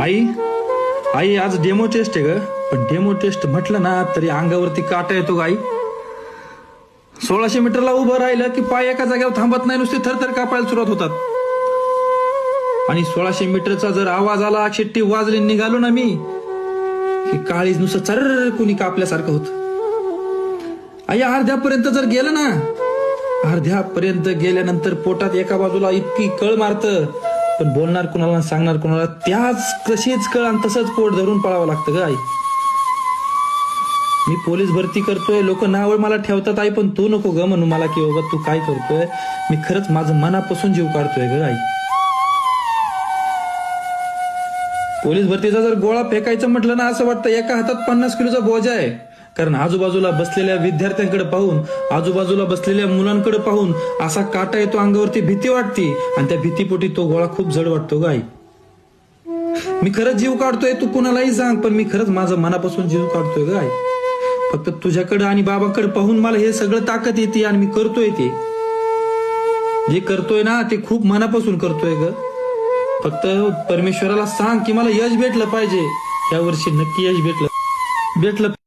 आई आई आज demo taste आहे ग. पण डेमो टेस्ट म्हटलं ना तरी अंगावरती काटा येतो ग आई. सोळाशे मीटरला उभं राहिलं की पाय एका जागेवर थांबत नाही नुसते थरथर कापायला सुरुवात होतात. आणि सोळाशे मीटरचा जर आवाज आला शिट्टी वाजली निघालो ना मी की काळीज नुसतं चर कुणी कापल्यासारखं होत. आई अर्ध्यापर्यंत जर गेलं ना अर्ध्यापर्यंत गेल्यानंतर पोटात एका बाजूला इतकी कळ मारतं पण बोलणार कुणाला सांगणार कुणाला त्याच कशीच कळ आणि तसंच कोट धरून पळावं लागतं ग आई. मी पोलीस भरती करतोय लोक नावळ मला ठेवतात आई पण तू नको ग म्हणून मला की बाबा तू काय करतोय? मी खरंच माझं मनापासून जीव काढतोय ग आई. पोलीस भरतीचा जर गोळा फेकायचं म्हटलं ना असं वाटतं एका हातात पन्नास किलोचा बोजा आहे. कारण आजूबाजूला बसलेल्या विद्यार्थ्यांकडे पाहून आजूबाजूला बसलेल्या मुलांकडे पाहून असा काटा येतो अंगावरती भीती वाटते आणि त्या भीतीपोटी तो गोळा खूप जड वाटतो गाई मी खरंच जीव काढतोय तू कुणालाही सांग पण मी खरंच माझं मनापासून जीव काढतोय गाय फक्त तुझ्याकडे आणि बाबाकडे पाहून मला हे सगळं ताकद येते आणि मी करतोय ते. जे करतोय ना ते खूप मनापासून करतोय ग. फक्त परमेश्वराला सांग की मला यश भेटलं पाहिजे. या वर्षी नक्की यश भेटलं. भेटलं